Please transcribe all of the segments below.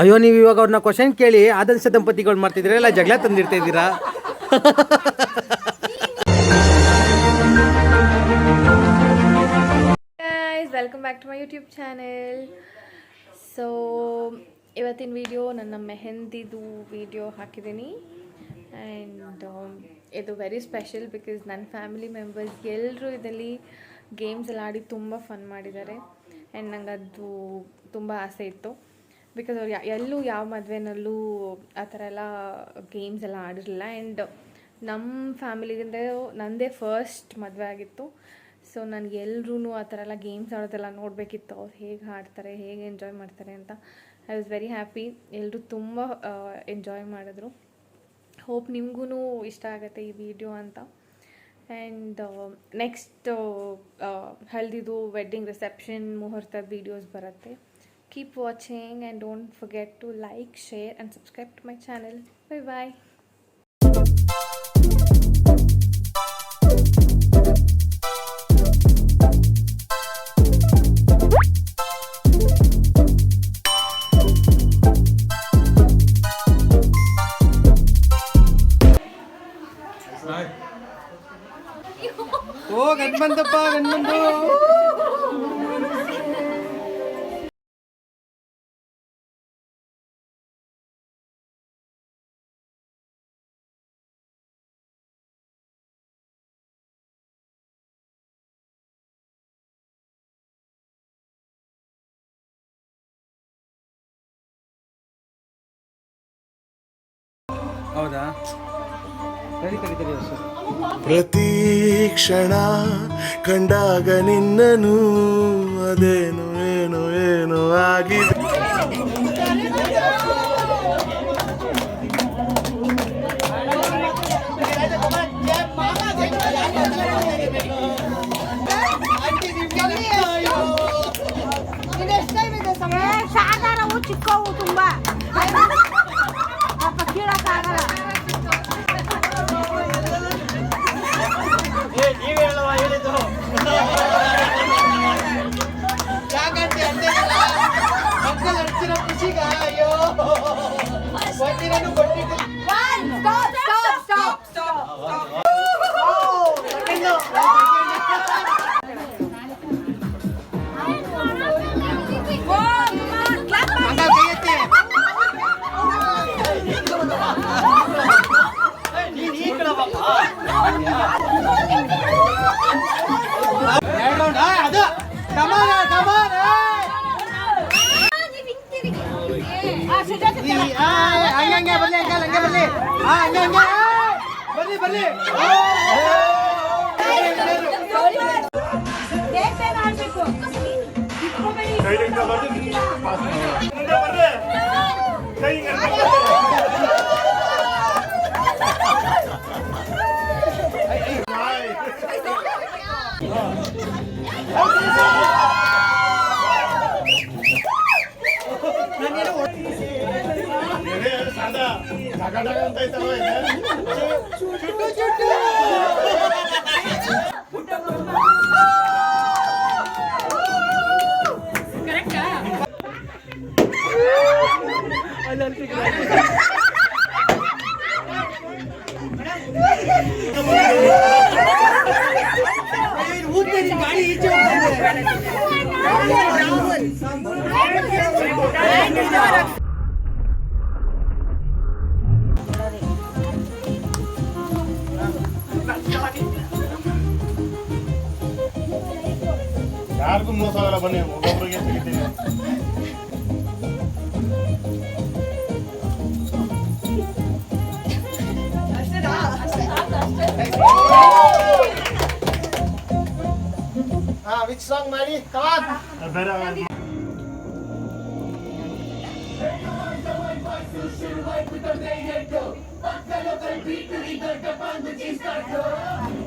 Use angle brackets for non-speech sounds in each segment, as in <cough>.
ಅಯ್ಯೋ, ನೀವು ಇವಾಗ ಅವ್ರನ್ನ ಕ್ವಶನ್ ಕೇಳಿ ಆದರ್ಶ ದಂಪತಿಗಳು ಮಾಡ್ತಿದ್ದೀರಾ ಇಲ್ಲ ಜಗಳ ತಂದಿರ್ತಾ ಇದ್ದೀರಾ? Welcome back to my YouTube channel so ಇವತ್ತಿನ ವಿಡಿಯೋ ನನ್ನ ಮೆಹಂದಿದು ವಿಡಿಯೋ ಹಾಕಿದ್ದೀನಿ. ಆ್ಯಂಡ್ ಇದು ವೆರಿ ಸ್ಪೆಷಲ್ ಬಿಕಾಸ್ ನನ್ನ ಫ್ಯಾಮಿಲಿ ಮೆಂಬರ್ಸ್ ಎಲ್ಲರೂ ಇದರಲ್ಲಿ ಗೇಮ್ಸ್ ಎಲ್ಲ ಆಡಿ ತುಂಬ ಫನ್ ಮಾಡಿದ್ದಾರೆ. ಆ್ಯಂಡ್ ನಂಗೆ ಅದು ತುಂಬ ಆಸೆ ಇತ್ತು. ಬಿಕಾಸ್ ಅವ್ರು ಎಲ್ಲೂ ಯಾವ ಮದುವೆನಲ್ಲೂ ಆ ಥರ ಎಲ್ಲ ಗೇಮ್ಸ್ ಎಲ್ಲ ಆಡಿರಲಿಲ್ಲ. ಆ್ಯಂಡ್ ನಮ್ಮ ಫ್ಯಾಮಿಲಿಗಿಂದ ನನ್ನದೇ ಫಸ್ಟ್ ಮದುವೆ ಆಗಿತ್ತು. ಸೊ ನನಗೆ ಎಲ್ಲರೂ ಆ ಥರ ಎಲ್ಲ ಗೇಮ್ಸ್ ಆಡೋದೆಲ್ಲ ನೋಡಬೇಕಿತ್ತು. ಅವ್ರು ಹೇಗೆ ಆಡ್ತಾರೆ, ಹೇಗೆ ಎಂಜಾಯ್ ಮಾಡ್ತಾರೆ ಅಂತ ಐ ವಾಸ್ ವೆರಿ ಹ್ಯಾಪಿ ಎಲ್ಲರೂ ತುಂಬ ಎಂಜಾಯ್ ಮಾಡಿದ್ರು. ಹೋಪ್ ನಿಮಗೂ ಇಷ್ಟ ಆಗುತ್ತೆ ಈ ವಿಡಿಯೋ ಅಂತ. ಆ್ಯಂಡ್ ನೆಕ್ಸ್ಟ್ ಹಲ್ದಿದು ವೆಡ್ಡಿಂಗ್ ರಿಸೆಪ್ಷನ್ ಮುಹೂರ್ತದ ವೀಡಿಯೋಸ್ ಬರುತ್ತೆ. keep watching and don't forget to like share and subscribe to my channel bye bye ಓ ಗಂಡ್ ಬಂದಪ್ಪ ಪ್ರತಿ ಕ್ಷಣ ಕಂಡಾಗ ನಿನ್ನನು ಅದೇನು ಏನು ಏನು ಆಗಿದೆ? Magic ayo! Pwede na nung ಹಂಗೆ ಬರ್ಲಿ ಹಂಗೆ ಹಂಗೆ ಬರ್ಲಿ ಹಾ ಹಂಗೆ ಹಂಗೆ ಬರ್ಲಿ ಬರ್ಲಿ ಗಾಡಿ ಈಚೆ ಗಾಡಿ ಬನ್ನಿ ಒಬ್ಬೊಬ್ಬರಿಗೆ ತೆಗಿತೀನಿ ಹಾ ವಿಚ್ ಸಾಂಗ್ ಮಾಡಿ ಕಮಾನ್ ಬೇರೆ Woo!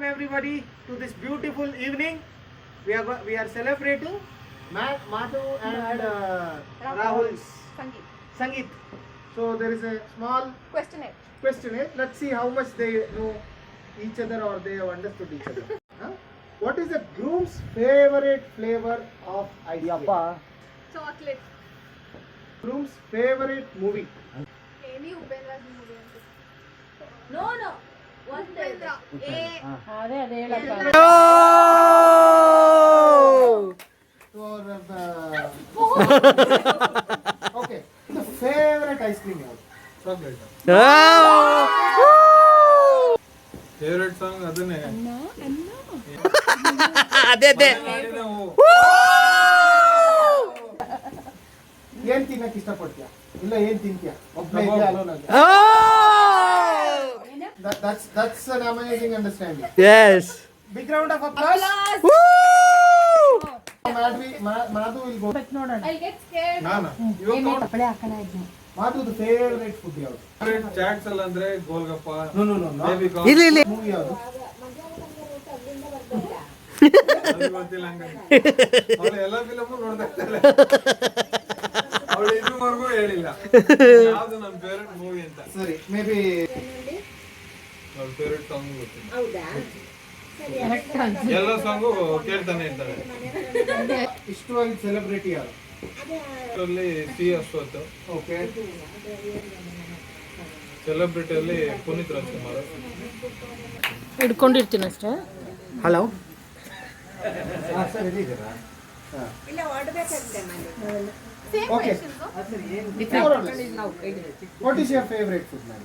welcome everybody to this beautiful evening. We are we are celebrating Matt, and uh, Rahul's Sangeet. Sangeet. So there is a small questionnaire. Questionnaire. Let's see how much they know each other or they have understood each other. <laughs> huh? What is the groom's favorite flavor of ice cream? Chocolate. Groom's favorite movie. Any Ubendra's movie. No, no. ಅದೇ ಅದೇ ಹೇಳಪ್ಪ. The <laughs> favorite ice cream ಯಾವುದು? Favourite song ಅದನ್ನೇ. ಅದೇ ಅದೇ. ಏನ್ ತಿನ್ನಕ್ ಇಷ್ಟಪಡ್ತೀಯ? ಇಲ್ಲ ಏನ್ ತಿಂತೀಯ? ಒಬ್ಬನೇ? That- that's that's an amazing understanding. Yes. Big round of applause. Madhu, Ma- Madhu will go. But no, no. I'll get scared. No, get scared ನಾನ ಇವಾಗ the favorite food ಯಾವುದು? ಫೇವ್ರೆಟ್ ಚಾಟ್ಸ್ ಅಲ್ಲ ಅಂದ್ರೆ golgappa No, no, no, no. ಇಲ್ಲಿ ಇಲ್ಲಿ Movie ಯಾವುದು? ಗೊತ್ತಿಲ್ಲ ಹಂಗಾಗಿ ಅವಳು ಎಲ್ಲ ಫಿಲಮು ನೋಡ್ತಾ ಇರ್ತಾಳೆ ಅವಳು ಇದುವರೆಗೂ ಹೇಳಿಲ್ಲ ಯಾವುದು ನಮ್ಮ ಫೇವ್ರೆಟ್ ಮೂವಿ ಅಂತ ಸರಿ ಮೇಬಿ ಫೇವ್ರೆಟ್ ಸಾಂಗ್ ಗೊತ್ತಿಲ್ಲ. ಎಲ್ಲ ಸಾಂಗು ಕೇಳ್ತಾನೆ ಇರ್ತಾಳೆ. ಇಷ್ಟವಾಗಿ ಸೆಲೆಬ್ರಿಟಿ ಯಾರು? ಅಷ್ಟರಲ್ಲಿ ಸಿ ಅಶ್ವಥ್. ಓಕೆ. ಸೆಲೆಬ್ರಿಟಿಯಲ್ಲಿ ಪುನೀತ್ ರಾಜ್ಕುಮಾರ್. ಹಿಡ್ಕೊಂಡಿರ್ತೀನಿ ಅಷ್ಟೇ. Hello what is your favourite food ma'am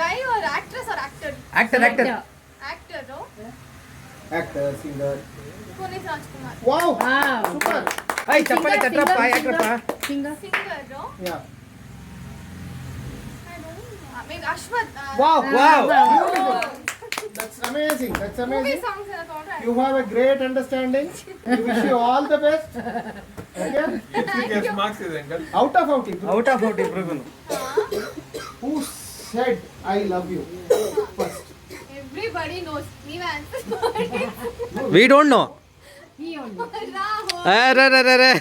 guy or actress or actor? Actor, actor. Actor, no? Actor, singer. Puneet Rajkumar. Wow! Wow. Super. Hey, chappali tatrappa, yakrappa. Singer. Singer, no? Yeah. I know. Maybe uh, Wow, wow. That's amazing. That's amazing. You have a great understanding. We wish you all the best. Okay? Thank you. Out of out, Out of out, Ibrahim. Who said I love you first everybody knows ನೀವೆ answer we don't know ನೀ one Rahul ಅರೆ ಅರೆ ಅರೆ ಅರೆ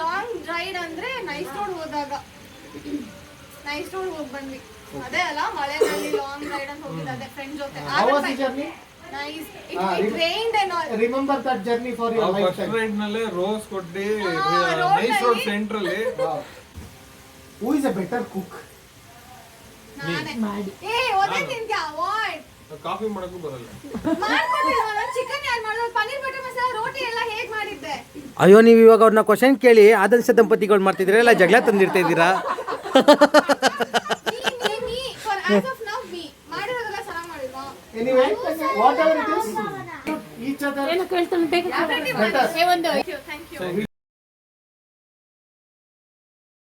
long ride ಅಂದ್ರೆ nice road ಹೋದಾಗ. Nice road ಹೋಗ್ ಬಂದ್ವಿ. ಅದೇ ಅಲ್ಲ ಮಳೆನಲ್ಲಿ ಲಾಂಗ್ ರೈಡ್ ಹೋಗಿ ಅದೇ ಫ್ರೆಂಡ್ ಜೊತೆ. Ah, rem- that journey for your first lifetime. Ride ನಲ್ಲೇ ರೋಸ್ ಕೊಟ್ಟಿ ಹಾ, road ನೈಸ್ ರೋಡ್ ಅಲ್ಲಿ. <laughs> ನಾನೇ. ಏ ಒದೇ ತಿಂತ್ಯಾ? ವಾಟ್ ಕಾಫಿ ಮಾಡಕ್ಕೂ ಬರಲ್ಲ. ಮಾಡ್ಕೊಟ್ಟಿಲ್ವಾ ನಾನು ಚಿಕನ್ ಯಾರು ಮಾಡಿದ್ರು ಪನ್ನೀರ್ ಬಟರ್ ಮಸಾಲ ರೋಟಿ ಎಲ್ಲ ಹೇಗ್ ಮಾಡಿದ್ದೆ? ಅಯ್ಯೋ ನೀವು ಇವಾಗ ಅವ್ರನ್ನ ಕ್ವಶನ್ ಕೇಳಿ ಆದರ್ಶ ದಂಪತಿಗಳು ಮಾಡ್ತಿದ್ದೀರಾ? ಇಲ್ಲ ಜಗಳ ತಂದಿರ್ತಾ ಇದ್ದೀರಾ? <laughs> whatever it is, each other